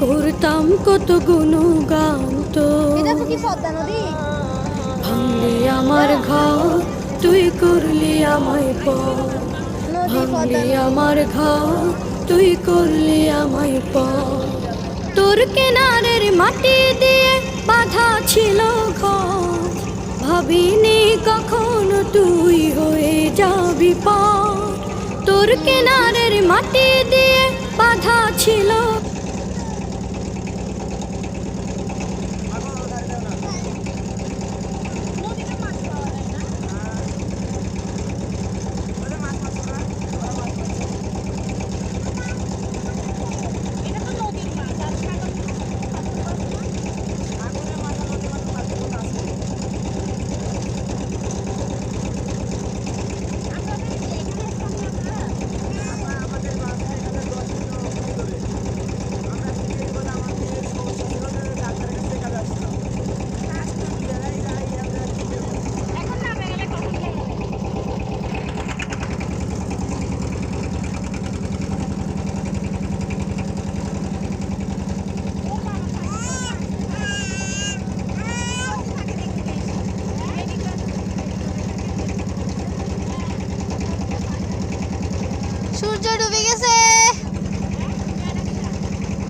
করতাম কত গুণগান তো। ভাঙলি আমার ঘর তুই করলি আমায় পদ্মা ভাঙলি আমার ঘর তুই করলি আমায় পর তোর কেনারের মাটি দিয়ে বাধা ছিল ঘর। ভাবিনি কখনো তুই হয়ে যাবি পর তোর কেনারের মাটি দিয়ে বাধা ছিল সূর্য ডুবে গেছে।